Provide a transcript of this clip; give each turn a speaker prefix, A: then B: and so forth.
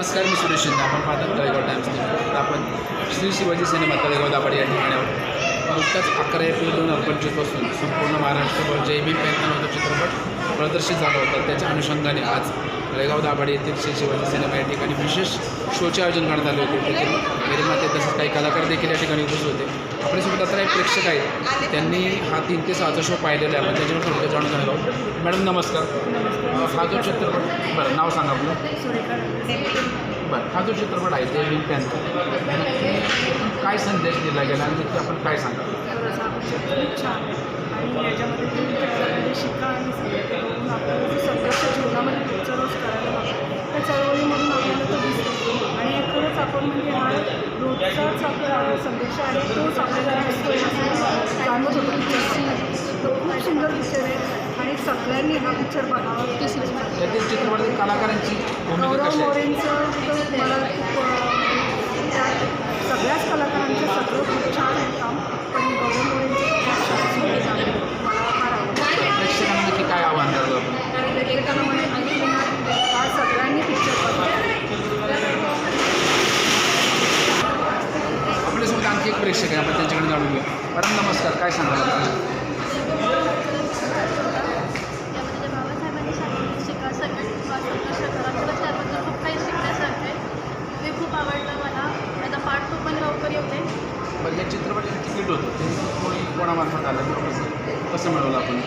A: नमस्कार मी सुरेश शिंदे. आपण पाहतात तळेगाव टाइम्स आपण श्री शिवाजी सिनेमा तळेगाव दाभाडे या ठिकाणी नुकताच अकरा एप्रिल दोन हजार पंचवीसपासून संपूर्ण महाराष्ट्रभर जय भीम पॅन्थन होता चित्रपट प्रदर्शित झाला होता. त्याच्या अनुषंगाने आज तळेगाव दाभाडे येथील श्री शिवाजी सिनेमा या ठिकाणी विशेष शोचे आयोजन करण्यात आले होते. त्यातील निर्माते तसेच काही कलाकार देखील या ठिकाणी उपस्थित होते. आपल्यासोबत आता एक प्रेक्षक आहेत. त्यांनी हा तीन ते सहाचा शो पाहिलेला आहे. आपण त्याच्यावर थोडक्यात जाणून घेणार आहोत. मॅडम नमस्कार. हा जो चित्रपट बरं नाव सांगा आपलं. चित्रपट हा जो चित्रपट आहे ते त्यांचा काय संदेश दिला गेला आणि ते आपण काय सांगतो?
B: खूप छान आणि याच्यामध्ये तुम्ही शिका आणि आपल्याला संघर्ष जीवनामध्ये करायला लागतो त्या चळवळीमधून आपल्याला तो दिसतो आणि खरंच आपण म्हणजे हा रोजचाच आपला संघर्ष आहे तोच आपल्याला जाणवत होतो पिक्चरमध्ये तो खूप सुंदर पिक्चर आहे. सगळ्यांनी हा पिक्चर बघावा.
A: यातील चित्रपटातील कलाकारांची भूमिका
B: गौरव मोरेंचं मला खूप सगळ्याच कलाकारांचं सगळं खूप छान आहे काम. पण गौरव मोरेंचं. मला फार आवडतं.
A: प्रेक्षकांना नक्की काय आव्हान करतो
B: म्हणजे हा सगळ्यांनी पिक्चर बघावा.
A: आपल्यासोबत आणखी एक प्रेक्षक आहे आपण त्यांच्याकडे जाणून घेऊ. मॅडम नमस्कार काय सांगाल आपण
C: त्यामध्ये जे बाबासाहेबांनी सांगितलं शिका सगळ्यांनी संघर्ष करा खरंच त्याबद्दल खूप काही शिकण्यासारखं आहे ते खूप आवडलं मला आता पार्ट टू पण लवकर येते
A: बरं या चित्रपटाचं तिकीट होतं. ते कोणी कोणामार्फत आलं? कसं कसं मिळवलं आपण?